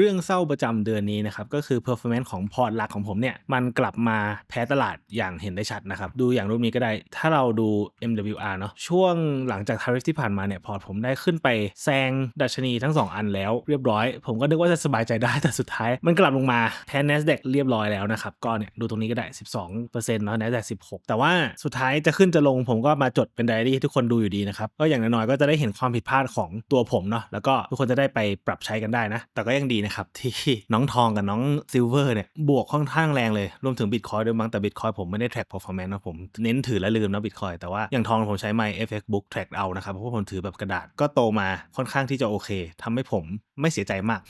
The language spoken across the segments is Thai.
เรื่องเศร้าประจำเดือนนี้นะครับก็คือ performance ของพอร์ตหลักของผมเนี่ยมันกลับมาแพ้ตลาดอย่างเห็นได้ชัดนะครับดูอย่างรูปนี้ก็ได้ ถ้าเราดู MWR เนาะช่วงหลังจากทาริฟที่ผ่านมาเนี่ยพอร์ตผมได้ขึ้นไปแซงดัชนีทั้ง 2 อันแล้วเรียบร้อย ผมก็นึกว่าจะสบายใจได้แต่สุดท้าย มันกลับลงมาแพ้ NASDAQ เรียบร้อยแล้วนะครับก็เนี่ยดูตรงนี้ก็ได้ 12%เนาะ NASDAQ 16 แต่ว่าสุดท้ายจะขึ้นจะลงผมก็มาจดเป็นไดอารี่ให้ทุกคนดูอยู่ดีนะครับก็อย่างน้อยๆก็จะได้เห็นความผิดพลาดของตัวผมเนาะแล้วก็ทุกคนจะได้ไปปรับใช้กันได้นะแต่ก็ยังดีนะครับที่น้องทองกับน้องซิลเวอร์เนี่ยบวกค่อนข้างแรงเลย รวมถึงบิตคอยด้วยมั้งแต่บิตคอยผมไม่ได้ track performance นซ์นะผมเน้นถือและลืมนะบิตคอยแต่ว่าอย่างทองผมใช้ My FX Book track เอานะครับเพราะผมถือแบบกระดาษก็โตมาค่อนข้างที่จะโอเคทำให้ผมไม่เสียใจมาก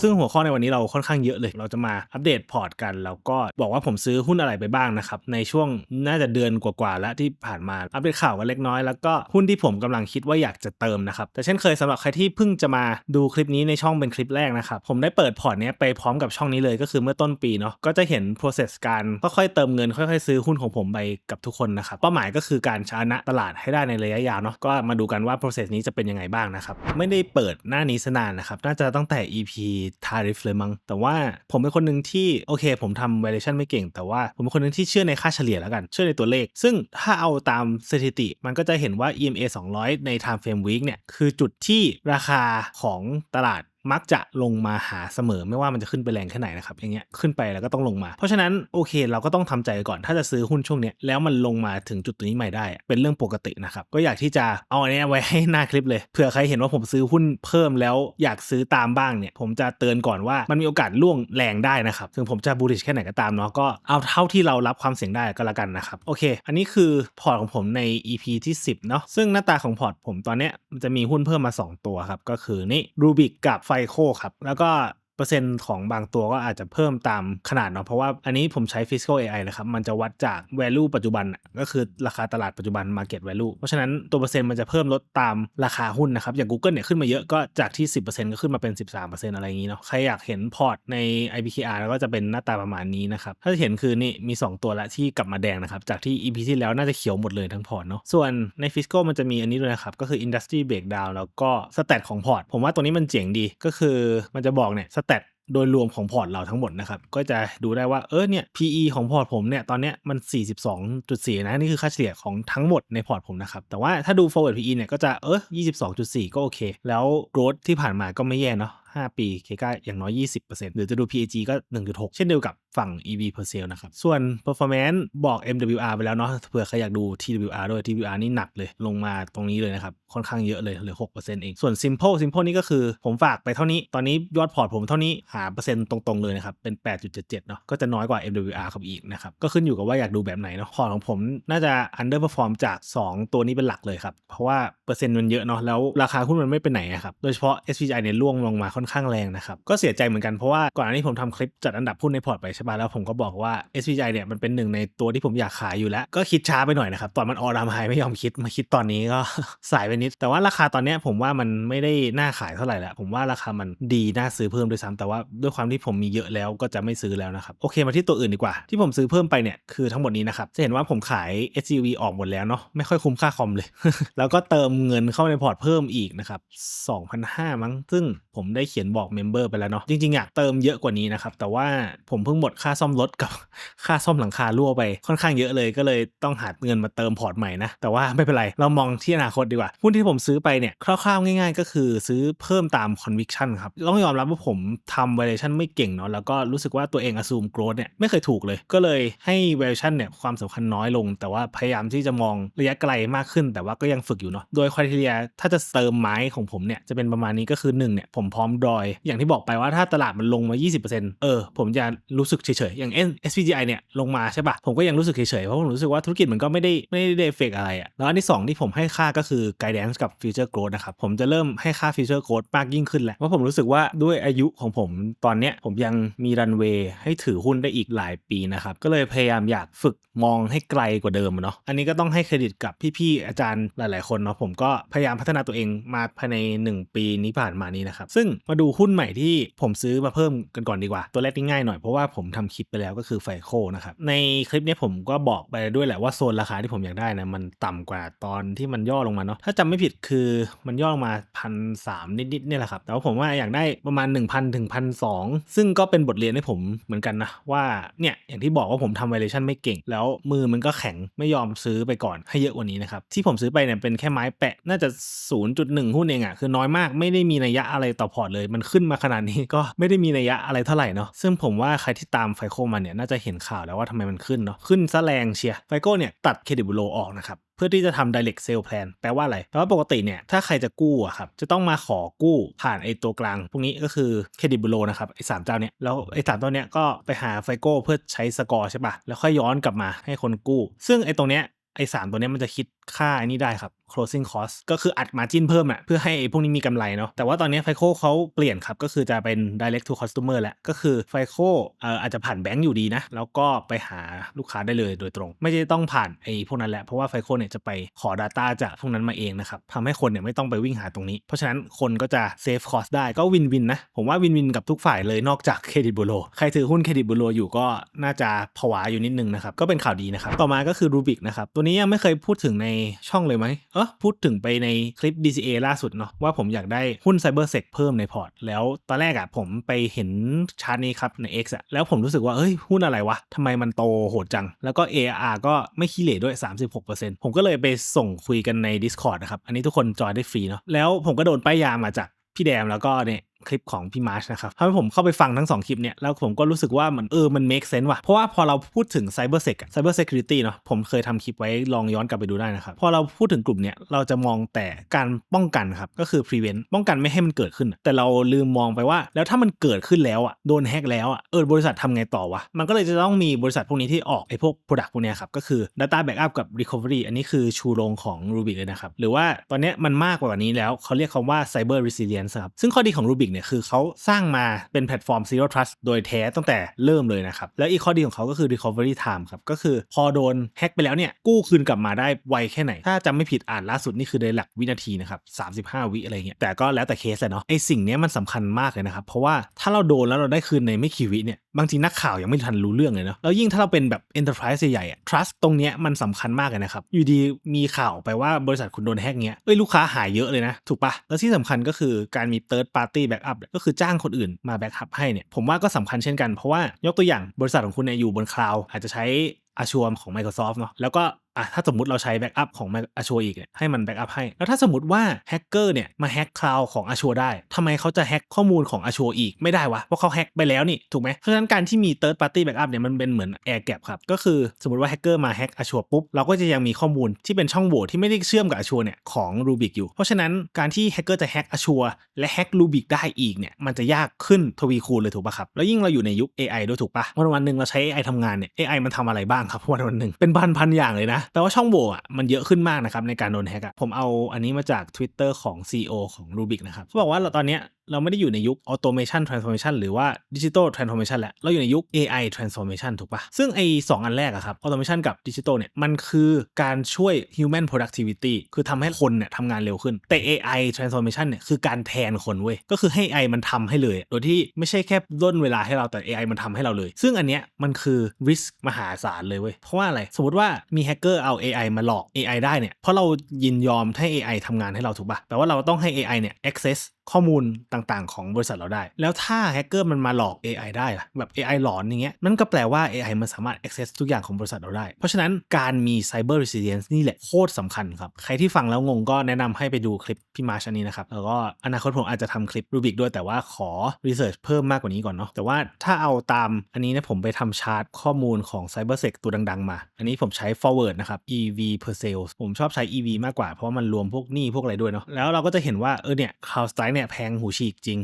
ซึ่งหัวข้อในวันนี้เราค่อนข้างเยอะเลย เราจะมาอัปเดตพอร์ตกันแล้วก็บอกว่าผมซื้อหุ้นอะไรไปบ้างนะครับในช่วงน่าจะเดือนกว่าๆแล้วที่ผ่านมาอัปเดตข่าวกันเล็กน้อยแล้วก็หุ้นที่ผมกำลังคิดว่าอยากจะเติมนะครับแต่เช่นเคยสำหรับใครที่เพิ่งจะมาดูคลิปนี้ในช่องเป็นคลิปแรกนะครับผมได้เปิดพอร์ตเนี้ยไปพร้อมกับช่องนี้เลยก็คือเมื่อต้นปีเนาะก็จะเห็น process การค่อยๆเติมเงินค่อยๆ ซื้อหุ้นของผมไปกับทุกคนนะครับเป้าหมายก็คือการชนะตลาดให้ได้ในระยะยาวเนาะก็มาดูกันว่า process นี้จะเป็นยังไงบ้างนะครับไม่ได้เปิดหน้านี้สนานนะครับน่าจะตั้งแต่ EP tariff เลยมั้งแต่ว่าผมเป็นคนหนึ่งที่โอเค ผมทำ valuation ไม่เก่ง แต่ว่าผมเป็นคนหนึ่งที่เชื่อในค่าเฉลี่ยแล้วกันเชื่อในตัวเลข ซึ่งถ้าเอาตามสถิติ มันก็จะเห็นว่า EMA 200 ใน time frame week เนี่ยคือจุดที่ราคาของตลาด มักจะลงมาหาเสมอไม่ว่ามันจะขึ้นไปแรงแค่ไหนนะครับอย่างเงี้ยขึ้นไปแล้วก็ต้องลงมา เพราะฉะนั้นโอเค เราก็ต้องทำใจก่อนถ้าจะซื้อหุ้นช่วงเนี้ยแล้วมันลงมาถึงจุดตัวนี้ใหม่ได้ เป็นเรื่องปกตินะครับก็อยากที่จะเอาอันนี้ไว้ให้หน้าคลิปเลยเผื่อใครเห็นว่าผมซื้อหุ้นเพิ่มแล้วอยากซื้อตามบ้างเนี่ย ผมจะเตือนก่อนว่ามันมีโอกาสล่วงแรงได้นะครับถึงผมจะบูริชแค่ไหนก็ตามเนาะก็เอาเท่าที่เรารับความเสี่ยงได้ก็แล้วกันนะครับโอเค อันนี้คือพอร์ตของผมใน EP ที่ 10เนาะซึ่งหน้าตาของพอร์ตผมตอนเนี้ยมันจะมีหุ้นเพิ่มมา 2 ตัวครับก็คือนี่รูบิกกับไฟโคครับ แล้วก็ ปอร์เซ็นต์ของบางตัวก็อาจจะเพิ่มตามขนาดเนาะเพราะว่าอันนี้ผมใช้ Fiscal AI นะครับ มันจะวัดจาก value ปัจจุบันก็คือราคาตลาดปัจจุบัน market value เพราะฉะนั้นตัวเปอร์เซ็นต์มันจะเพิ่มลดตามราคาหุ้นนะครับ อย่าง Google เนี่ยขึ้นมาเยอะก็จากที่ 10%ก็ขึ้นมาเป็น 13%อะไรอย่างนี้เนาะใครอยากเห็นพอร์ตใน IBKR แล้วก็จะเป็นหน้าตาประมาณนี้นะครับถ้าเห็นคือนี่มี 2 ตัวละที่กลับมาแดงนะครับจากที่ EP ที่แล้วน่าจะเขียวหมดเลยทั้งพอร์ตเนาะส่วนใน Fiscal มันจะมีอันนี้ด้วยนะครับก็คือ Industry Breakdown แล้วก็ stat ของพอร์ตผมว่าตัวนี้มันเจ๋งดีก็คือมันจะบอกเนี่ย โดยรวมของพอร์ตเราทั้งหมดนะครับ ก็จะดูได้ว่าเออเนี่ย PE ของพอร์ตผมเนี่ยตอนเนี้ยมัน 42.4 นะนี่คือค่าเฉลี่ยของทั้งหมดในพอร์ตผมนะครับ แต่ว่าถ้าดู forward PE เนี่ยก็จะเออ22.4 ก็โอเค แล้ว growth ที่ผ่านมาก็ไม่แย่เนาะ 5 ปีเคก้าอย่างน้อย 20%หรือจะดู PAG ก็ 1.6 เช่นเดียวกับฝั่ง EV per sale นะครับ ส่วน performance บอก MWR ไปแล้วเนาะเผื่อใครอยากดู TWR ด้วย TWR นี่หนักเลยลงมาตรงนี้เลยนะครับ ค่อนข้างเยอะเลยเหลือ 6%เองส่วน Simple Simple นี่ก็คือผมฝากไปเท่านี้ตอนนี้ยอดพอร์ตผมเท่านี้หาเปอร์เซ็นต์ตรงๆเลยนะครับ เป็น 8.77 เนาะก็จะน้อยกว่า MWR ครับอีกนะครับ ก็ขึ้นอยู่กับว่าอยากดูแบบไหนเนาะพอร์ตของผมน่าจะ underperform จาก 2 ตัวนี้เป็นหลักเลยครับเพราะว่าเปอร์เซ็นต์มันเยอะเนาะแล้วราคาหุ้นมันไม่ไปไหนครับโดยเฉพาะ SPI เนี่ยร่วงลงมาค่อนข้างแรงนะครับ ก็เสียใจเหมือนกันเพราะว่าก่อนหน้านี้ผมทำคลิปจัดอันดับหุ้นในพอร์ตไปใช่ป่ะแล้วผมก็บอกว่า SPI เนี่ยมันเป็นหนึ่งในตัวที่ผมอยากขายอยู่แล้ว ก็คิดช้าไปหน่อยนะครับตอนมันออรามไฮไม่ยอมคิดมาคิดตอนนี้ก็สายไปนิด แต่ว่าราคาตอนนี้ผมว่ามันไม่ได้น่าขายเท่าไหร่แล้วผมว่าราคามันดีน่าซื้อเพิ่มด้วยซ้ำแต่ว่าด้วยความที่ผมมีเยอะแล้วก็จะไม่ซื้อแล้วนะครับโอเคมาที่ตัวอื่นดีกว่า ที่ผมซื้อเพิ่มไปเนี่ยคือทั้งหมดนี้นะครับจะเห็นว่าผมขาย SCV ออกหมดแล้วเนาะไม่ค่อยคุ้มค่าคอมเลย แล้วก็เติมเงินเข้าในพอร์ตเพิ่มอีกนะครับ2,500มั้งซึ่งผมได้เขียนบอกเมมเบอร์ไปแล้วเนาะจริงๆอยากเติมเยอะกว่านี้นะครับ แต่ว่าผมเพิ่งหมดค่าซ่อมรถกับค่าซ่อมหลังคารั่วไปค่อนข้างเยอะเลยก็เลยต้องหาเงินมาเติมพอร์ตใหม่นะ แต่ว่าไม่เป็นไร เรามองที่อนาคตดีกว่าหุ้นที่ผมซื้อไปเนี่ยคร่าวๆง่าย ๆ ก็คือซื้อเพิ่มตาม conviction ครับต้องยอมรับว่าผมทำ valuation ไม่เก่งเนาะแล้วก็รู้สึกว่าตัวเอง assume growth เนี่ยไม่เคยถูกเลย ก็เลยให้ valuation เนี่ยความสำคัญน้อยลง แต่ว่าพยายามที่จะมองระยะไกลมากขึ้น แต่ว่าก็ยังฝึกอยู่เนาะโดย criteria ถ้าจะเติมไม้ของผมเนี่ยจะเป็นประมาณนี้ก็คือ1เนี่ยผมพร้อมดอยอย่างที่บอกไปว่าถ้าตลาดมันลงมา 20%เออ ผมจะรู้สึกเฉยๆ อย่าง SPGI เนี่ยลงมาใช่ปะผมก็ยังรู้สึกเฉยๆ เพราะผมรู้สึกว่าธุรกิจมันก็ไม่ได้ไม่ได้เฟเฟกอะไรอะแล้วอันที่ 2 ที่ผมให้ค่าก็คือ guidance กับ future growth นะครับ ผมจะเริ่มให้ค่า future growth มากยิ่งขึ้นแหละเพราะผมรู้สึกว่าด้วยอายุของผมตอนเนี้ยผมยังมีรันเวย์ให้ถือหุ้นได้อีกหลายปีนะครับก็เลยพยายามอยากฝึกมองให้ไกลกว่าเดิมเนาะอันนี้ก็ต้องให้เครดิตกับพี่ๆอาจารย์หลาย ๆคนเนาะผมก็พยายามพัฒนาตัวเองมาภายใน 1 ปีนี้ผ่านมานี้นะครับซึ่งมาดูหุ้นใหม่ที่ผมซื้อมาเพิ่มกันก่อนดีกว่า ตัวแรกง่ายหน่อยเพราะว่าผมทำคลิปไปแล้วก็คือไฟโคนะครับ ในคลิปนี้ผมก็บอกไปด้วยแหละว่าโซนราคาที่ผมอยากได้นะมันต่ำกว่าตอนที่มันย่อลงมาเนาะถ้าจำไม่ผิดคือมันย่อลงมาพันสามนิดๆเนี่ยแหละครับแต่ว่าผมว่าอยากได้ประมาณ 1 0 0 0ถึงพันสซึ่งก็เป็นบทเรียนให้ผมเหมือนกันนะว่าเนี่ยอย่างที่บอกว่าผมทำ valuation ไม่เก่ง แล้วมือมันก็แข็งไม่ยอมซื้อไปก่อนให้เยอะกว่านี้นะครับที่ผมซื้อไปเนี่ยเป็นแค่ไม้แปะน่าจะ 0.1 หุ้นเองอะคือน้อยมากไม่ได้มีนัยยะอะไรต่อพอร์ตเลยมันขึ้นมาขนาดนี้ก็ไม่ได้มีนัยยะอะไรเท่าไหร่เนาะซึ่งผมว่าใครที่ตามไฟโคมันเนี่ยน่าจะเห็นข่าวแล้วว่าทำไมมันขึ้นเนาะขึ้นซะแรงเชียร์ไฟโคเนี่ยตัดเครดิตบูโรออกนะครับเพื่อที่จะทำ direct sale plan แปลว่าอะไร แปลว่าปกติเนี่ย ถ้าใครจะกู้อะครับ จะต้องมาขอกู้ผ่านไอ้ตัวกลาง พวกนี้ก็คือเครดิตบูโรนะครับ ไอ้สามเจ้าเนี่ย แล้วไอ้สามเจ้าเนี้ยก็ไปหาไฟโก้เพื่อใช้สกอร์ใช่ปะแล้วค่อยย้อนกลับมาให้คนกู้ ซึ่งไอ้ตรงเนี้ยไอ้สามตัวเนี้ยมันจะคิด ค่าอันนี้ได้ครับ closing cost ก็คืออัด margin เพิ่มอะเพื่อให้พวกนี้มีกำไรเนาะแต่ว่าตอนนี้ไฟโคเขาเปลี่ยนครับ ก็คือจะเป็น direct to customer แล้ว ก็คือไฟโคเอ่ออาจจะผ่านแบงก์อยู่ดีนะ แล้วก็ไปหาลูกค้าได้เลยโดยตรง ไม่ได้ต้องผ่านไอ้พวกนั้นแหละ เพราะว่าไฟโคเนี่ยจะไปขอ Data จากพวกนั้นมาเองนะครับทำให้คนเนี่ยไม่ต้องไปวิ่งหาตรงนี้ เพราะฉะนั้นคนก็จะ save cost ได้ก็วินวินนะผมว่าวินวินกับทุกฝ่ายเลยนอกจากเครดิตบูโรใครถือหุ้นเครดิตบูโรอยู่ก็น่าจะผวาอยู่นิดนึงนะครับก็เป็นข่าวดีนะครับต่อมาก็คือ Rubik นะครับตัวนี้ยังไม่เคยพูดถึงในช่องเลยไหมเออพูดถึงไปในคลิป DCA ล่าสุดเนาะว่าผมอยากได้หุ้น CyberSec เพิ่มในพอร์ต แล้วตอนแรกอะผมไปเห็นชาร์ตนี้ครับใน X อะแล้วผมรู้สึกว่าเฮ้ยหุ้นอะไรวะทำไมมันโตโหดจัง แล้วก็ AR ก็ไม่ขี้เหร่ด้วย 36%ผมก็เลยไปส่งคุยกันใน Discord นะครับ อันนี้ทุกคนจอยได้ฟรีเนาะแล้วผมก็โดนป้ายยามาจากพี่แดมแล้วก็เนี่ย คลิปของพี่มาร์ชนะครับทำให้ผมเข้าไปฟังทั้ง2คลิปเนี่ยแล้วผมก็รู้สึกว่ามันเออมัน make sense ว่ะ เพราะว่าพอเราพูดถึง cyber sec cyber security เนาะผมเคยทำคลิปไว้ลองย้อนกลับไปดูได้นะครับ พอเราพูดถึงกลุ่มเนี่ยเราจะมองแต่การป้องกันครับ ก็คือ prevent ป้องกันไม่ให้มันเกิดขึ้น แต่เราลืมมองไปว่า แล้วถ้ามันเกิดขึ้นแล้วอะโดนแฮกแล้วอะเออบริษัททำไงต่อวะมันก็เลยจะต้องมีบริษัทพวกนี้ที่ออกไอ้พวก product พวกเนี้ยครับก็คือ data backup กับ recovery อันนี้คือชูโรงของ Rubik เลยนะครับหรือว่าตอนนี้มันมากกว่านี้แล้วเขาเรียกคำว่า cyber resilience ครับซึ่งข้อดีของ Rubik เนี่ยคือเขาสร้างมาเป็นแพลตฟอร์ม Zero Trust โดยแท้ตั้งแต่เริ่มเลยนะครับ แล้วอีกข้อดีของเขาก็คือ Recovery Time ครับ ก็คือพอโดนแฮ็กไปแล้วเนี่ยกู้คืนกลับมาได้ไวแค่ไหน ถ้าจำไม่ผิดอ่านล่าสุดนี่คือในหลักวินาทีนะครับ35 วิอะไรเงี้ยแต่ก็แล้วแต่เคสแหละเนาะไอสิ่งนี้มันสำคัญมากเลยนะครับ เพราะว่าถ้าเราโดนแล้วเราได้คืนในไม่กี่วิเนี่ยบางทีนักข่าวยังไม่ทันรู้เรื่องเลยเนาะแล้วยิ่งถ้าเราเป็นแบบ enterprise ใหญ่ๆอะ trust ตรงเนี้ยมันสำคัญมากเลยนะครับ อยู่ดีมีข่าวไปว่าบริษัทคุณโดนแฮกเงี้ยเอ้ยลูกค้าหายเยอะเลยนะ ถูกปะแล้วที่สำคัญก็คือการมี third party b a ก็คือจ้างคนอื่นมาแบกอัพให้เนี่ยผมว่าก็สำคัญเช่นกันเพราะว่ายกตัวอย่างบริษัทของคุณเนี่ยอยู่บนคลาวอาจจะใช้ Azure ของ Microsoft เนาะแล้วก็อะถ้าสมมติเราใช้แบ็กอัพของ Azure อีกให้มันแบ็กอัพให้ แล้วถ้าสมมติว่าแฮกเกอร์เนี่ยมาแฮกคลาวของ Azure ได้ทำไมเขาจะแฮกข้อมูลของ Azure อีกไม่ได้วะ เพราะเขาแฮกไปแล้วนี่ ถูกไหมเพราะฉะนั้นการที่มี third party backup เนี่ยมันเป็นเหมือน air gap ครับ ก็คือสมมติว่าแฮกเกอร์มาแฮก Azure ปุ๊บ เราก็จะยังมีข้อมูลที่เป็นช่องโหว่ที่ไม่ได้เชื่อมกับ Azure เนี่ยของ Rubik อยู่ เพราะฉะนั้นการที่แฮกเกอร์จะแฮก Azure และแฮก Rubik ได้อีกเนี่ยมันจะยากขึ้นทวีคูณเลยถูกปะครับแล้วยิ่งเราอยู่ในยุค AI ด้วยถูกปะวันวันหนึ่งเราใช้ AI ทำงานเนี่ย AI มันทำอะไรบ้างครับวันวันหนึ่งเป็นพันพันอย่างเลยนะ แต่ว่าช่องโหว่อะมันเยอะขึ้นมากนะครับในการโดนแฮกอะผมเอาอันนี้มาจาก Twitter ของ CEO ของ Rubik นะครับเขาบอกว่าเราตอนเนี้ย เราไม่ได้อยู่ในยุค automation transformation หรือว่า digital transformation แล้วเราอยู่ในยุค AI transformation ถูกปะซึ่งไอ้สองอันแรกอะครับ automation กับ digital เนี่ย มันคือการช่วย human productivity คือทำให้คนเนี่ยทำงานเร็วขึ้น แต่ AI transformation เนี่ย คือการแทนคนเว้ย ก็คือให้ AI มันทำให้เลย โดยที่ไม่ใช่แค่ล่นเวลาให้เราแต่ AI มันทำให้เราเลย ซึ่งอันเนี้ยมันคือ risk มหาศาลเลยเว้ย เพราะว่าอะไร สมมติว่ามีแฮกเกอร์เอา AI มาหลอก AI ได้เนี่ย เพราะเรายินยอมให้ AI ทำงานให้เราถูกปะแปลว่าเราต้องให้ AI เนี่ย access ข้อมูลต่างๆ ของบริษัทเราได้ แล้วถ้าแฮกเกอร์มันมาหลอก AI ได้ล่ะแบบ AI หลอนอย่างเงี้ยนั่นก็แปลว่า AI มันสามารถ access ทุกอย่างของบริษัทเราได้ เพราะฉะนั้นการมี cyber resilience นี่แหละโคตรสำคัญครับ ใครที่ฟังแล้วงงก็แนะนำให้ไปดูคลิปพี่มาชันนี้นะครับ แล้วก็อนาคตผมอาจจะทำคลิปรูบิกด้วยแต่ว่าขอ research เพิ่มมากกว่านี้ก่อนเนาะแต่ว่าถ้าเอาตามอันนี้นี่ยผมไปทำชาร์ตข้อมูลของ cybersec ตัวดัง ๆ มา อันนี้ผมใช้ forward นะครับ EV per sales ผมชอบใช้ EV มากกว่าเพราะว่ามันรวมพวกหนี้พวกอะไรด้วยเนาะแล้วเราก็จะเห็นว่าเออเนี่ย CrowdStrike เนี่ยแพงหูฉีกจริง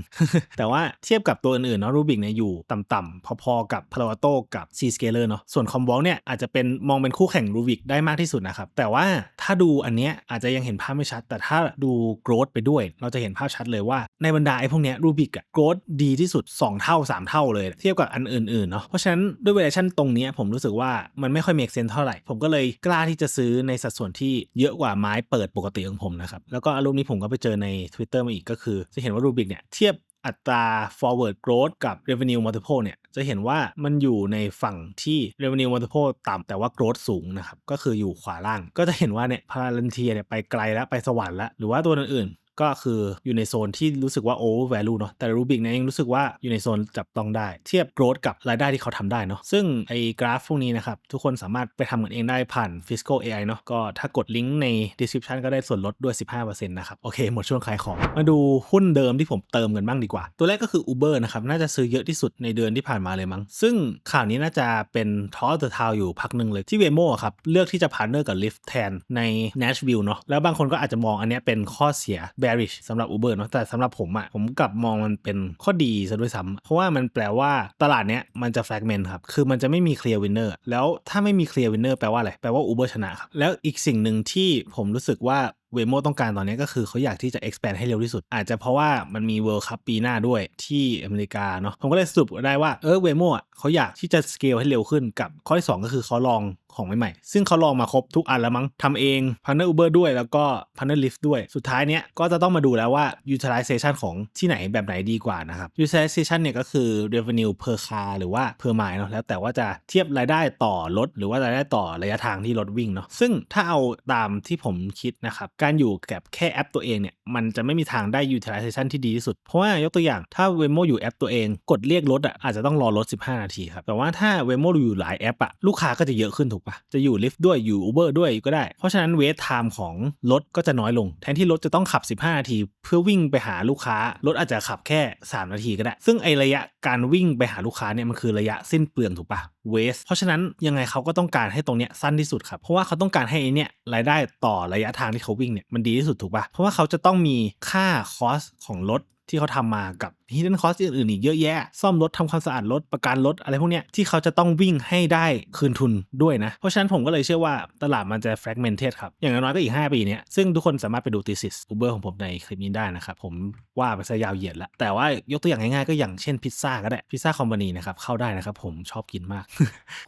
แต่ว่าเทียบกับตัวอื่นๆเนาะรูบิกเนี่ยอยู่ต่ำๆพอๆกับ p a l a t o กับ C Scaler เนาะส่วน c o m b o เนี่ยอาจจะเป็นมองเป็นคู่แข่งรูบิกได้มากที่สุดนะครับ แต่ว่าถ้าดูอันเนี้ยอาจจะยังเห็นภาพไม่ชัด แต่ถ้าดู growth ไปด้วย เราจะเห็นภาพชัดเลยว่าในบรรดาไอ้พวกเนี้ยรูบิกอะ growth ดีที่สุด 2 เท่า 3 เท่าเลย เทียบกับอันอื่นๆเนาะเพราะฉะนั้นด้วย valuation ตรงเนี้ยผมรู้สึกว่ามันไม่ค่อย make sense เท่าไหร่ ผมก็เลยกล้าที่จะซื้อในสัดส่วนที่เยอะกว่าไม้เปิดปกติของผมนะครับแล้วก็อารมณ์นี้ผมก็ไปเจอใน Twitter มาอีกก็คือจะเห็นว่ารูบิกเนี่ยเทียบอัตรา forward growth กับ revenue multiple เนี่ยจะเห็นว่ามันอยู่ในฝั่งที่ revenue multiple ต่ำแต่ว่า growth สูงนะครับ ก็คืออยู่ขวาล่าง ก็จะเห็นว่าเนี่ยพาราลนเทียเนี่ยไปไกลแล้วไปสวรรค์แล้ว หรือว่าตัวอื่นๆ ก็คืออยู่ในโซนที่รู้สึกว่า over value เนาะแต่รูบิกเนี่ยยังรู้สึกว่าอยู่ในโซนจับต้องได้ เทียบ growth กับรายได้ที่เขาทำได้เนาะซึ่งไอ้กราฟพวกนี้นะครับทุกคนสามารถไปทำกันเองได้ผ่าน Fiscal AI เนาะก็ถ้ากดลิงก์ใน description ก็ได้ส่วนลดด้วย 15%นะครับโอเค หมดช่วงขายของ มาดูหุ้นเดิมที่ผมเติมกันบ้างดีกว่า ตัวแรกก็คือ Uber นะครับน่าจะซื้อเยอะที่สุดในเดือนที่ผ่านมาเลยมั้งซึ่งข่าวนี้น่าจะเป็นทอ of the town อยู่พักหนึ่งเลยที่ Waymo อะครับเลือกที่จะพาร์เนอร์กับ Lyft แทนใน Nashville เนาะแล้วบางคนก็อาจจะมองอันนี้เป็นข้อเสีย bearish สำหรับ Uber เนาะแต่สำหรับผมอะผมกลับมองมันเป็นข้อดีซะด้วยซ้ำเพราะว่ามันแปลว่าตลาดเนี้ยมันจะ fragment ครับ คือมันจะไม่มี clear winner แล้วถ้าไม่มี clear winner แปลว่าอะไร แปลว่า Uber ชนะครับ แล้วอีกสิ่งหนึ่งที่ผมรู้สึกว่าเวโมต้องการตอนนี้ก็คือเขาอยากที่จะ expand ให้เร็วที่สุด อาจจะเพราะว่ามันมี World Cup ปีหน้าด้วยที่อเมริกาเนาะผมก็เลยสรุปได้ว่าเออเวโมอะเขาอยากที่จะ scale ให้เร็วขึ้นกับข้อที่2ก็คือเขาลอง ของใหม่ๆ ซึ่งเขาลองมาครบทุกอันแล้วมั้งทำเอง Partner Uber ด้วยแล้วก็ Partner Lyft ด้วย สุดท้ายเนี้ยก็จะต้องมาดูแล้วว่า utilization ของที่ไหนแบบไหนดีกว่านะครับ utilization เนี่ยก็คือ revenue per car หรือว่า per mile เนาะแล้วแต่ว่าจะเทียบรายได้ต่อรถหรือว่ารายได้ต่อระยะทางที่รถวิ่งเนาะซึ่งถ้าเอาตามที่ผมคิดนะครับการอยู่กับแค่แอปตัวเองเนี่ยมันจะไม่มีทางได้ utilization ที่ดีที่สุด เพราะว่ายกตัวอย่างถ้า Waymo อยู่แอปตัวเองกดเรียกรถอะอาจจะต้องรอรถ 15 นาทีครับแต่ว่าถ้า Waymo อยู่หลายแอปอะลูกค้าก็จะเยอะขึ้นถูกปะจะอยู่ Lyft ด้วยอยู่ Uber ด้วยก็ได้ เพราะฉะนั้นเวทไทม์ของรถก็จะน้อยลง แทนที่รถจะต้องขับ 15 นาที เพื่อวิ่งไปหาลูกค้ารถอาจจะขับแค่ 3 นาทีก็ได้ ซึ่งไอระยะการวิ่งไปหาลูกค้าเนี่ยมันคือระยะสิ้นเปลืองถูกปะเวสเพราะฉะนั้นยังไงเขาก็ต้องการให้ตรงเนี้ยสั้นที่สุดครับ เพราะว่าเขาต้องการให้เนี่ยรายได้ต่อระยะทางที่เขาวิ่งเนี่ยมันดีที่สุดถูกปะเพราะว่าเขาจะต้องมีค่าคอสของรถ ที่เขาทำมากับ hidden cost อื่นๆอีกเยอะแยะ ซ่อมรถทำความสะอาดรถประกันรถอะไรพวกเนี้ยที่เขาจะต้องวิ่งให้ได้คืนทุนด้วยนะ เพราะฉะนั้นผมก็เลยเชื่อว่าตลาดมันจะ fragmented ครับ อย่างน้อยก็อีก 5 ปีเนี้ยซึ่งทุกคนสามารถไปดู thesis Uber ของผมในคลิปนี้ได้นะครับผมว่าไปซะยาวเหยียดล้วแต่ว่ายกตัวอย่างง่ายๆก็อย่างเช่นพิซซ่าก็ได้พิซซ่าคอมพานีนะครับเข้าได้นะครับผมชอบกินมาก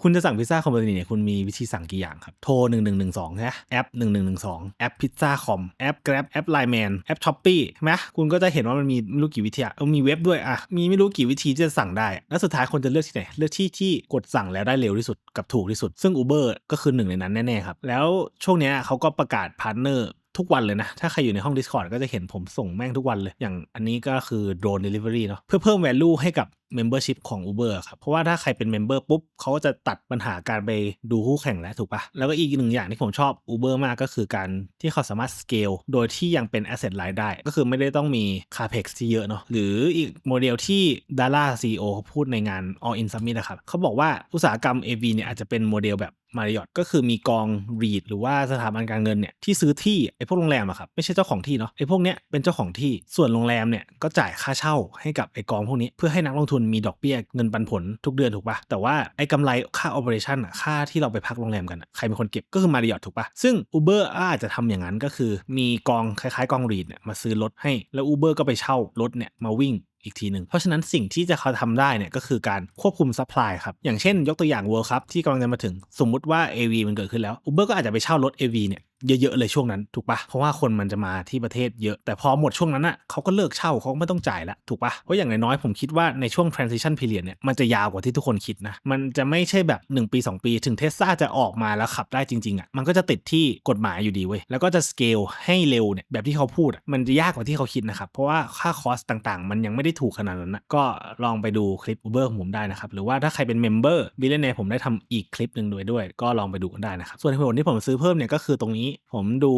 คุณจะสั่งพิซซ่าคอมพานีเนี่ยคุณมีวิธีสั่งกี่อย่างครับโทร1112ใช่ไหมแอป1112แอปพิซซ่าคอมแอป Grab แอป Line Man แอป Shopee ใช่ไหมคุณก็จะเห็นว่ามันมีไม่รู้กี่วิธีอะมีเว็บด้วยอะมีไม่รู้กี่วิธีที่จะสั่งได้ แล้วสุดท้ายคนจะเลือกที่ไหน เลือกที่ที่กดสั่งแล้วได้เร็วที่สุดกับถูกที่สุด ซึ่ง Uber ก็คือหนึ่งในนั้นแน่ๆครับ แล้วช่วงนี้เขาก็ประกาศพาร์ทเนอร์ ทุกวันเลยนะ ถ้าใครอยู่ในห้อง Discord ก็จะเห็นผมส่งแม่งทุกวันเลย อย่างอันนี้ก็คือ Drone Delivery เนาะเพื่อเพิ่ม value ให้กับ Membership ของ Uber ครับ เพราะว่าถ้าใครเป็น Member ปุ๊บเขาก็จะตัดปัญหาการไปดูคู่แข่งแล้วถูกปะแล้วก็อีกหนึ่งอย่างที่ผมชอบ Uber มากก็คือการที่เขาสามารถ scale โดยที่ยังเป็น asset รายได้ ก็คือไม่ได้ต้องมี capex ที่เยอะเนาะหรืออีกโมเดลที่ Dara CEO เขาพูดในงาน All In Summit นะครับเขาบอกว่าอุตสาหกรรม AV เนี่ยอาจจะเป็นโมเดลแบบ มาริออตก็คือมีกองรีดหรือว่าสถาบันการเงินเนี่ยที่ซื้อที่ไอ้พวกโรงแรมอะครับไม่ใช่เจ้าของที่เนาะไอ้พวกเนี้ยเป็นเจ้าของที่ส่วนโรงแรมเนี่ยก็จ่ายค่าเช่าให้กับไอ้กองพวกนี้เพื่อให้นักลงทุนมีดอกเบี้ยเงินปันผลทุกเดือนถูกปะแต่ว่าไอ้กำไรค่า operation อะค่าที่เราไปพักโรงแรมกันอะใครเป็นคนเก็บก็คือมาริออตถูกปะซึ่ง Uber อาจจะทำอย่างนั้นก็คือ มีกองคล้ายๆ กองรีดเนี่ยมาซื้อรถให้แล้ว Uber ก็ไปเช่ารถเนี่ยมาวิ่งอีกทีหนึ่งเพราะฉะนั้นสิ่งที่จะเขาทำได้เนี่ยก็คือการควบคุมซัพพลายครับ อย่างเช่นยกตัวอย่าง World Cup ที่กำลังจะมาถึงสมมุติว่า AV มันเกิดขึ้นแล้ว Uber ก็อาจจะไปเช่ารถ AV เนี่ยเยอะๆเลยช่วงนั้นถูกปะเพราะว่าคนมันจะมาที่ประเทศเยอะ แต่พอหมดช่วงนั้นอะเขาก็เลิกเช่าเขาไม่ต้องจ่ายละถูกปะเพราะอย่างน้อยๆผมคิดว่าในช่วง transition period เนี่ยมันจะยาวกว่าที่ทุกคนคิดนะ มันจะไม่ใช่แบบ 1 ปี 2 ปี ถึงเทสซาจะออกมาแล้วขับได้จริงๆอะมันก็จะติดที่กฎหมายอยู่ดีเว้ยแล้วก็จะ scale ให้เร็วเนี่ยแบบที่เขาพูดอะมันจะยากกว่าที่เขาคิดนะครับเพราะว่าค่าคอสต่างๆ มันยังไม่ได้ถูกขนาดนั้นนะก็ลองไปดูคลิป Uber ของผมได้นะครับหรือว่าถ้าใครเป็นเมมเบอร์บิลเลนเนผมได้ทำอีกคลิปหนึ่งด้วยด้วย ก็ลองไปดูกันได้นะครับส่วนเหตุผลที่ผมซื้อเพิ่มเนี่ยก็คือตรงนี้ผมดู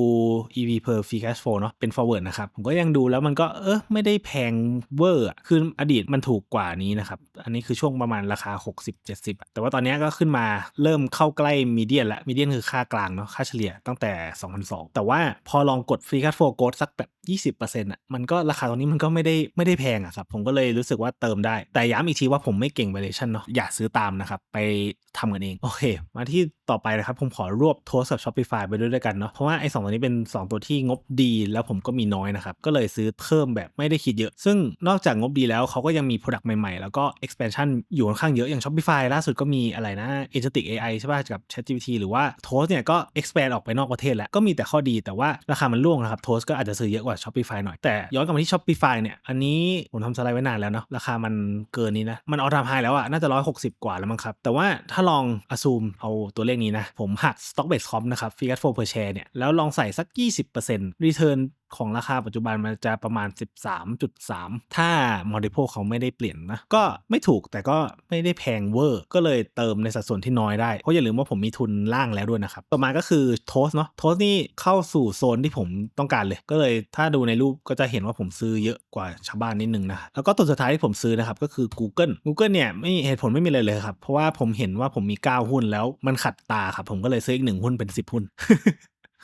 EV per free cash flow เนาะเป็น forward นะครับ ผมก็ยังดูแล้วมันก็เออไม่ได้แพงเวอร์อะคืออดีตมันถูกกว่านี้นะครับ อันนี้คือช่วงประมาณราคา 60-70 แต่ว่าตอนนี้ก็ขึ้นมาเริ่มเข้าใกล้มีเดียนละมีเดียนคือค่ากลางเนาะค่าเฉลี่ยตั้งแต่ 2002 แต่ว่าพอลองกด free cash flow growth สักแบบ 20%อะมันก็ราคาตรงนี้มันก็ไม่ได้ไม่ได้แพงอะครับ ผมก็เลยรู้สึกว่าเติมได้ แต่ย้ำอีกทีว่าผมไม่เก่ง valuation เนาะอย่าซื้อตามนะครับไปทำกันเอง โอเค มาที่ ต่อไปนะครับ ผมขอรวบ Toast กับ Shopify ไปด้วยด้วยกันเนาะเพราะว่าไอ้สองตัวนี้เป็น 2 ตัวที่งบดี แล้วผมก็มีน้อยนะครับ ก็เลยซื้อเพิ่มแบบไม่ได้คิดเยอะ ซึ่งนอกจากงบดีแล้วเขาก็ยังมี Product ใหม่ๆ แล้วก็ expansion อยู่ค่อนข้างเยอะอย่าง Shopify ล่าสุดก็มีอะไรนะ Agentic AI ใช่ป่ะกับ ChatGPT หรือว่า Toast เนี่ยก็ expand ออกไปนอกประเทศแล้วก็มีแต่ข้อดีแต่ว่าราคามันร่วงนะครับ Toast ก็อาจจะซื้อเยอะกว่า Shopify หน่อยแต่ย้อนกลับมาที่ Shopify เนี่ยอันนี้ผมทำสไลด์ไว้นานแล้วเนาะราคามันเกินนี้นะมันเอาทำไฮแล้วอะน่าจะ160 กว่าแล้วมั้งครับแต่ว่าถ้าลอง assume เอาตัวเลขนี้นะ ผมหัก stock Based comp นะครับ Fiat 4 per share เนี่ย แล้วลองใส่สัก 20% return ของราคาปัจจุบันมันจะประมาณ 13.3 ถ้า multiple เขาไม่ได้เปลี่ยนนะ ก็ไม่ถูกแต่ก็ไม่ได้แพงเวอร์ ก็เลยเติมในสัดส่วนที่น้อยได้ เพราะอย่าลืมว่าผมมีทุนล่างแล้วด้วยนะครับ ต่อมาก็คือ Toast เนาะ Toast นี่เข้าสู่โซนที่ผมต้องการเลย ก็เลยถ้าดูในรูปก็จะเห็นว่าผมซื้อเยอะกว่าชาวบ้านนิดนึงนะ แล้วก็ตัวสุดท้ายที่ผมซื้อนะครับก็คือ Google Google เนี่ยไม่เหตุผลไม่มีอะไรเลยครับ เพราะว่าผมเห็นว่าผมมี 9 หุ้นแล้วมันขัดตาครับผมก็เลยซื้ออีกหนึ่งหุ้นเป็น 10 หุ้น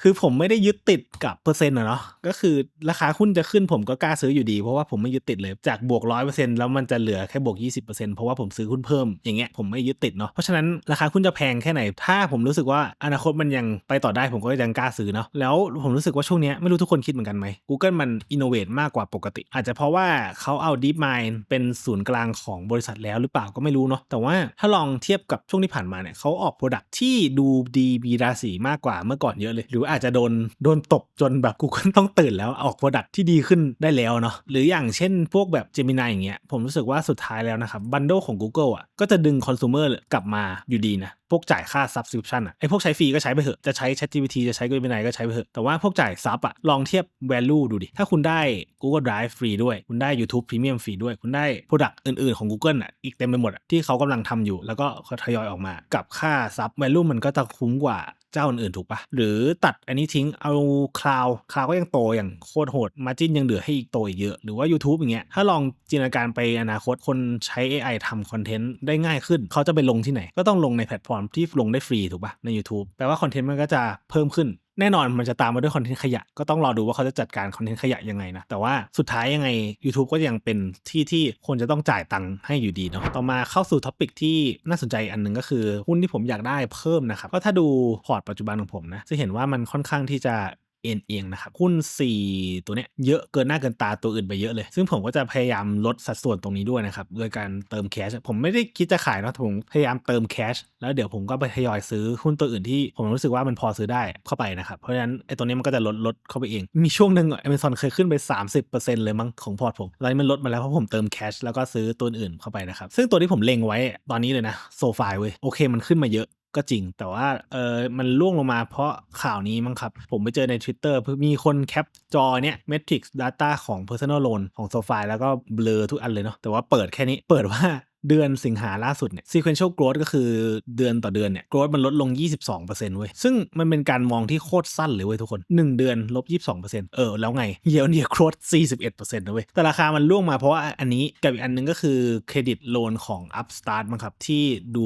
คือผมไม่ได้ยึดติดกับเปอร์เซ็นต์อะเนาะก็คือราคาหุ้นจะขึ้นผมก็กล้าซื้ออยู่ดี เพราะว่าผมไม่ยึดติดเลยจากบวกร้อยเปอร์เซ็นต์แล้วมันจะเหลือแค่บวกยี่สิบเปอร์เซ็นต์เพราะว่าผมซื้อหุ้นเพิ่มอย่างเงี้ยผมไม่ยึดติดเนาะเพราะฉะนั้นราคาหุ้นจะแพงแค่ไหน ถ้าผมรู้สึกว่าอนาคตมันยังไปต่อได้ผมก็ยังกล้าซื้อเนาะแล้วผมรู้สึกว่าช่วงเนี้ยไม่รู้ทุกคนคิดเหมือนกันไหม Google มันอินโนเวทมากกว่าปกติ อาจจะเพราะว่าเขาเอา DeepMind เป็นศูนย์กลางของบริษัทแล้วหรือเปล่าก็ไม่รู้เนาะแต่ว่าถ้าลองเทียบกับช่วงที่ผ่านมาเนี่ยเขาออกโปรดักที่ดูดีมีราศีมากกว่าเมื่อก่อนเยอะเลยหรืออาจจะโดนโดนตบจนแบบ Google ต้องตื่นแล้วออกโปรดักที่ดีขึ้นได้แล้วเนาะหรืออย่างเช่นพวกแบบ Gemini อย่างเงี้ยผมรู้สึกว่าสุดท้ายแล้วนะครับบันโดของ Google อะก็จะดึงคอน sumer กลับมาอยู่ดีนะพวกจ่ายค่า subscription อะไอพวกใช้ฟรีก็ใช้ไปเถอะ จะใช้ ChatGPT จะใช้ Gemini ก็ใช้ไปเถอะแต่ว่าพวกจ่ายซับอะลองเทียบ value ดูดิ ถ้าคุณได้ Google Drive ฟรีด้วย คุณได้ YouTube Premium ฟรีด้วย คุณได้ Product อื่นๆของ Google อะอีกเต็มไปหมดที่เขากำลังทำอยู่ แล้วก็ทยอยออกมา กับค่าซับ value มันก็จะคุ้มกว่า เจ้าอื่นๆถูกปะหรือตัดอันนี้ทิ้งเอาคลาวคลาวก็ยังโตอย่างโคตรโหดมาจินยังเหลือให้อีกโตอีกเยอะหรือว่า YouTube อย่างเงี้ยถ้าลองจินตนาการไปอนาคตคนใช้ AI ทำคอนเทนต์ได้ง่ายขึ้น เขาจะไปลงที่ไหน ก็ต้องลงในแพลตฟอร์มที่ลงได้ฟรีถูกปะใน YouTube แปลว่าคอนเทนต์มันก็จะเพิ่มขึ้น แน่นอนมันจะตามมาด้วยคอนเทนต์ขยะ ก็ต้องรอดูว่าเขาจะจัดการคอนเทนต์ขยะยังไงนะ แต่ว่าสุดท้ายยังไง YouTube ก็ยังเป็นที่ที่คนจะต้องจ่ายตังค์ให้อยู่ดีเนาะต่อมาเข้าสู่ท็อปิกที่น่าสนใจอันหนึ่งก็คือหุ้นที่ผมอยากได้เพิ่มนะครับก็ถ้าดูพอร์ตปัจจุบันของผมนะจะเห็นว่ามันค่อนข้างที่จะ เอ็นเอียงนะครับหุ้น 4 ตัวเนี้ยเยอะเกินหน้าเกินตาตัวอื่นไปเยอะเลย ซึ่งผมก็จะพยายามลดสัดส่วนตรงนี้ด้วยนะครับโดยการเติมแคชผมไม่ได้คิดจะขายนะผมพยายามเติมแคชแล้วเดี๋ยวผมก็ไปทยอยซื้อหุ้นตัวอื่นที่ผมรู้สึกว่ามันพอซื้อได้เข้าไปนะครับเพราะฉะนั้นไอ้ตัวนี้มันก็จะลดลดเข้าไปเอง มีช่วงหนึ่งอเมซอนเคยขึ้นไป 30%เลยมั้งของพอร์ตผมตอนนี้มันลดมาแล้วเพราะผมเติมแคชแล้วก็ซื้อตัวอื่นเข้าไปนะครับซึ่งตัวที่ผมเล็งไว้ตอนนี้เลยนะโซฟายเว้ยโอเคมันขึ้นมาเยอะ ก็จริง แต่ว่าเออมันล่วงลงมาเพราะข่าวนี้มั้งครับ ผมไปเจอใน Twitter เพิ่งมีคนแคปจอเนี่ย Metrics Data ของ Personal Loan ของ s o f i แล้วก็เบลอทุกอันเลยเนาะแต่ว่าเปิดแค่นี้เปิดว่า เดือนสิงหาล่าสุดเนี่ย sequential growth ก็คือเดือนต่อเดือนเนี่ย growth มันลดลง 22%เว้ย ซึ่งมันเป็นการมองที่โคตรสั้นเลยเว้ยทุกคน 1 เดือนลบ 22%เออ แล้วไง เยียวเนี่ย growth 41%นะเว้ย แต่ราคามันล่วงมาเพราะว่าอันนี้กับอีกอันนึงก็คือเครดิตโลนของ Upstart มั้งครับ ที่ดู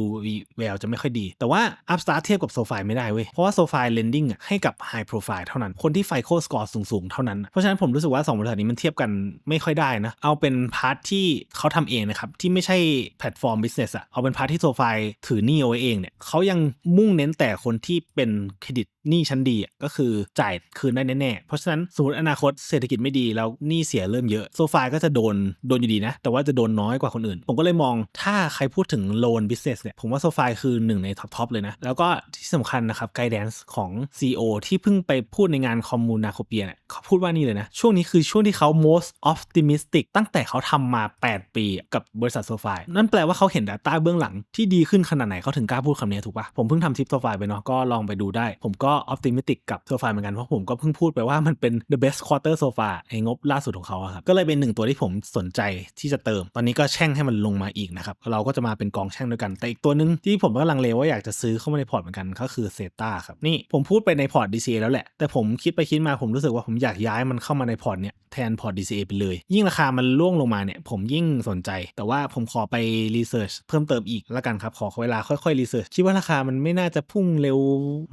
แววจะไม่ค่อยดี แต่ว่า Upstart เทียบกับ SoFi ไม่ได้เว้ย เพราะว่า SoFi lending อะให้กับ high profile เท่านั้น คนที่ FICO score สูงๆเท่านั้น เพราะฉะนั้นผมรู้สึกว่า2บริษัทนี้มันเทียบกันไม่ค่อยได้นะ เอาเป็นพาร์ทที่เขาทำเองนะครับที่ไม่ใช่แพลตฟอร์มบิสเนสอะเอาเป็นพาร์ทที่โซฟายถือหนี้เอาไว้เองเนี่ยเขายังมุ่งเน้นแต่คนที่เป็นเครดิตหนี้ชั้นดีอะก็คือจ่ายคืนได้แน่ๆ เพราะฉะนั้นสมมติอนาคตเศรษฐกิจไม่ดีแล้วหนี้เสียเริ่มเยอะ โซฟายก็จะโดนโดนอยู่ดีนะ แต่ว่าจะโดนน้อยกว่าคนอื่น ผมก็เลยมองถ้าใครพูดถึงโลนบิสเนสเนี่ยผมว่าโซฟายคือหนึ่งในท็อปทอปเลยนะ แล้วก็ที่สำคัญนะครับไกด์แดนซ์ของ CEO ที่เพิ่งไปพูดในงานคอมมูนาโคเปียเนี่ยเขาพูดว่านี่เลยนะ ช่วงนี้คือช่วงที่เขา most optimistic ตั้งแต่เขาทำมา 8 ปีกับบริษัทโซฟายนั่นแปลว่าเขาเห็น Data เบื้องหลังที่ดีขึ้นขนาดไหนเขาถึงกล้าพูดคำนี้ถูกปะผมเพิ่งทำทิปโซฟาไปเนาะก็ลองไปดูได้ ผมก็ optimistic กับโซฟาเหมือนกัน เพราะผมก็เพิ่งพูดไปว่ามันเป็น the best quarter so far ไอ้งบล่าสุดของเขาอะครับ ก็เลยเป็นหนึ่งตัวที่ผมสนใจที่จะเติม ตอนนี้ก็แช่งให้มันลงมาอีกนะครับ เราก็จะมาเป็นกองแช่งด้วยกัน แต่อีกตัวหนึงที่ผมก็ลังเลว่าอยากจะซื้อเข้ามาในพอร์ตเหมือนกันก็คือเซตาครับ นี่ผมพูดไปในพอร์ต DCA แล้วแหละ แต่ผมคิดไปคิดมาผมรู้สึกว่าผมอยากย้ายมันเข้ามาในพอร์ตเนี่ยแทนพอร์ต DCA ไปเลย ยิ่งราคามันล่วงลงมาเนี่ยผมยิ่งสนใจ แต่ว่าผมขอไปรีเสิร์ชเพิ่มเติมอีกแล้วกันครับ ขอเวลาค่อยๆรีเสิร์ชคิดว่าราคามันไม่น่าจะพุ่งเร็ว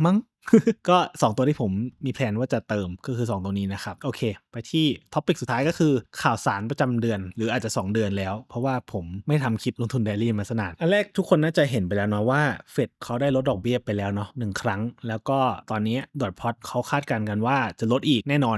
มั้ง ก็2ตัวที่ผมมีแผนว่าจะเติมก็คือ 2 ตัวนี้นะครับ โอเค ไปที่ท็อปิกสุดท้ายก็คือข่าวสารประจำเดือน หรืออาจจะ 2 เดือนแล้ว เพราะว่าผมไม่ทำคลิปลงทุนเดลี่มาสนาน อันแรกทุกคนน่าจะเห็นไปแล้วเนาะว่าเฟดเขาได้ลดดอกเบี้ยไปแล้วเนาะหนึ่งครั้ง แล้วก็ตอนนี้ดอทพอตเขาคาดการณ์กันว่าจะลดอีกแน่นอน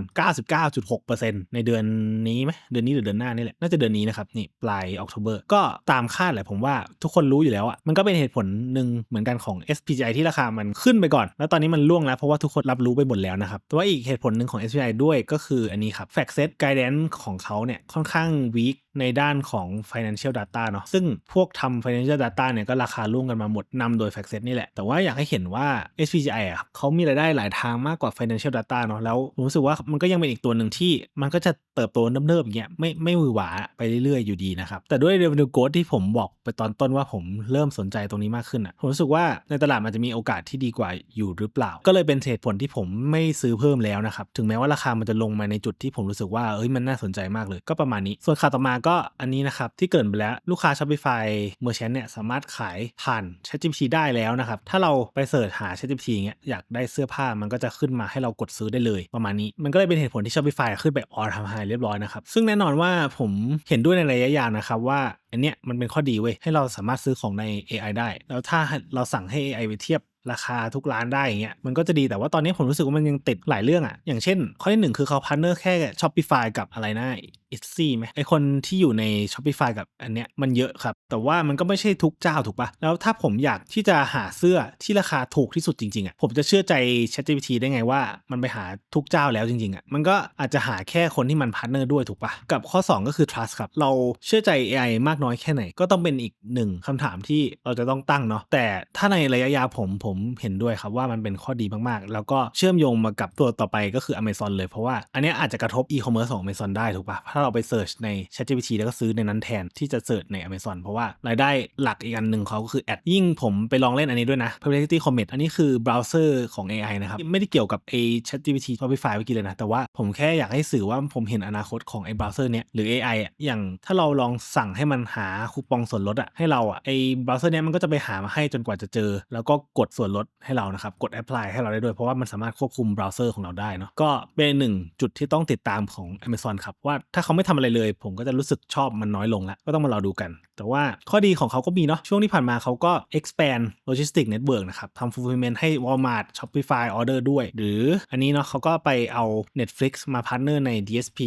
99.6%ในเดือนนี้ไหมเดือนนี้หรือเดือนหน้านี่แหละน่าจะเดือนนี้นะครับนี่ปลายออกตุเบอร์ก็ตามคาดแหละผมว่าทุกคนรู้อยู่แล้วอะมันก็เป็นเหตุผลหนึ่งเหมือนกันของ SPGI ที่ราคามันขึ้นไปก่อน แล้วตอนนี้มันล่วงแล้ว เพราะว่าทุกคนรับรู้ไปหมดแล้วนะครับ แต่ว่าอีกเหตุผลหนึ่งของ SPI ด้วยก็คืออันนี้ครับแฟกเซตไกด์แดนของเขาเนี่ยค่อนข้าง weak ในด้านของ financial data เนาะซึ่งพวกทำ financial data เนี่ยก็ราคาร่วงกันมาหมดนำโดย Fact Set นี่แหละ แต่ว่าอยากให้เห็นว่า SPGI อะเขามีรายได้หลายทางมากกว่า financial data เนาะแล้วผมรู้สึกว่ามันก็ยังเป็นอีกตัวหนึ่งที่มันก็จะเติบโตเนิบๆอย่างเงี้ยไม่ไม่หวือหวาไปเรื่อยๆอยู่ดีนะครับแต่ด้วย revenue growth ที่ผมบอกไปตอนต้นว่าผมเริ่มสนใจตรงนี้มากขึ้นอะผมรู้สึกว่าในตลาดมันจะมีโอกาสที่ดีกว่าอยู่หรือเปล่า ก็เลยเป็นเหตุผลที่ผมไม่ซื้อเพิ่มแล้วนะครับถึงแม้ว่าราคามันจะลงมาในจุดที่ผมรู้สึกว่าเอ้ยมันน่าสนใจมากเลยก็ประมาณนี้ส่วนข่าวต่อมาก็อันนี้นะครับที่เกรินไปแล้วลูกค้า Shopify Merchant เนี่ยสามารถขายผ่าน ChatGPT ได้แล้วนะครับถ้าเราไปเสิร์ชหา ChatGPT เงี้ยอยากได้เสื้อผ้ามันก็จะขึ้นมาให้เรากดซื้อได้เลยประมาณนี้ มันก็เลยเป็นเหตุผลที่ Shopify ขึ้นไป all time high เรียบร้อยนะครับซึ่งแน่นอนว่าผมเห็นด้วยในระยะยาวนะครับว่าอันเนี้ยมันเป็นข้อดีเว้ยให้เราสามารถซื้อของใน AI ได้ แล้วถ้าเราสั่งให้ AI ไปเทียบ ราคาทุกร้านได้อย่างเงี้ยมันก็จะดีแต่ว่าตอนนี้ผมรู้สึกว่ามันยังติดหลายเรื่องอะอย่างเช่น ข้อที่หนึ่งคือเขาพาร์เนอร์แค่ Shopify กับอะไรนะ i t z y ไหมไอคนที่อยู่ใน Shopify กับอันเนี้ยมันเยอะครับ แต่ว่ามันก็ไม่ใช่ทุกเจ้าถูกปะแล้วถ้าผมอยากที่จะหาเสื้อที่ราคาถูกที่สุดจริงๆอะผมจะเชื่อใจ ChatGPT ได้ไงว่า มันไปหาทุกเจ้าแล้วจริงๆอะมันก็อาจจะหาแค่คนที่มันพาร์เนอร์ด้วยถูกปะกับข้อ 2 ก็คือ trust ครับเราเชื่อใจ AI มากน้อยแค่ไหน ก็ต้องเป็นอีกหนึ่งคำถามที่เราจะต้องตั้งเนาะแต่ถ้าในระยะยาวผมผมเห็นด้วยครับว่ามันเป็นข้อดีมากๆ แล้วก็เชื่อมโยงมากับตัวต่อไปก็คือ Amazon เลยเพราะว่า อันนี้อาจจะกระทบ e-commerce ของ Amazon ได้ถูกปะถ้าเราไปเสิร์ชใน ChatGPT แล้วก็ซื้อในนั้นแทนที่จะเสิร์ชใน Amazon เพราะว่ารายได้หลักอีกอันหนึ่งเขาก็คือแอดยิ่งผมไปลองเล่นอันนี้ด้วยนะ Perplexity Comet อันนี้คือเบราว์เซอร์ของ AI นะครับไม่ได้เกี่ยวกับไอ้ ChatGPT Shopify เมื่อกี้เลยนะแต่ว่าผมแค่อยากให้สื่อว่าผมเห็นอนาคตของไอ้เบราว์เซอร์เนี้ยหรือ AI อะอย่างถ้าเราลองสั่งให้มันหาคูปองส่วนลดอะให้เราอะไอ้เบราว์เซอร์เนี้ยมันก็จะไปหามาให้จนกว่าจะเจอ แล้วก็กดส่วนลดให้เรานะครับ กด apply ให้เราได้ด้วย เพราะว่ามันสามารถควบคุมเบราว์เซอร์ของเราได้เนาะก็เป็นหนึ่งจุดที่ต้องติดตามของ Amazon ครับ ว่าถ้าเขาไม่ทำอะไรเลย ผมก็จะรู้สึกชอบมันน้อยลงแล้ว ก็ต้องมารอดูกัน แต่ว่าข้อดีของเขาก็มีเนาะช่วงที่ผ่านมาเขาก็ expand logistic network นะครับทำ fulfillment ให้ Walmart Shopify order ด้วย หรืออันนี้เนาะเขาก็ไปเอา Netflix มาพาร์ n เนอร์ใน DSP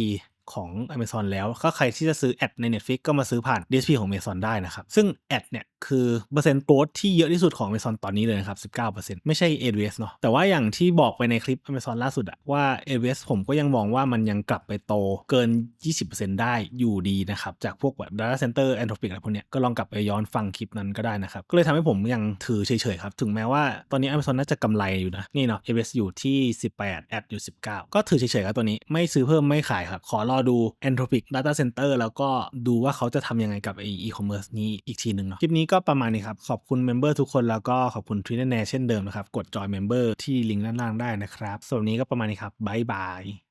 ของ Amazon แล้ว ก็ใครที่จะซื้อแอดใน Netflix ก็มาซื้อผ่าน DSP ของ Amazon ได้นะครับ ซึ่งแอดเนี่ย คือเปอร์เซ็นต์โกรธที่เยอะที่สุดของ Amazon ตอนนี้เลยนะครับ 19%ไม่ใช่ AWS เนาะแต่ว่าอย่างที่บอกไปในคลิป Amazon ล่าสุดอะว่า AWS ผมก็ยังมองว่ามันยังกลับไปโตเกิน 20%ได้อยู่ดีนะครับจากพวกแบบ Data Center Anthropic อะไรพวกเนี้ยก็ลองกลับไปย้อนฟังคลิปนั้นก็ได้นะครับก็เลยทำให้ผมยังถือเฉยๆครับถึงแม้ว่าตอนนี้ Amazon น่าจะกำไรอยู่นะนี่เนาะ AWS อยู่ที่ 18 แอดอยู่ 19 ก็ถือเฉยๆครับตัวนี้ไม่ซื้อเพิ่มไม่ขายครับขอรอดู Anthropic Data Center แล้วก็ดูว่าเขาจะทำยังไงกับไอ e-commerce นี้อีกทีหนึ่งเนาะคลิปนี้ก็ประมาณนี้ครับ ขอบคุณเมมเบอร์ทุกคนแล้วก็ขอบคุณทวิตเนอร์แนเช่นเดิมนะครับ กดจอยเมมเบอร์ที่ลิงก์ด้านล่างได้นะครับส่วนนนี้ก็ประมาณนี้ครับบ๊ายบาย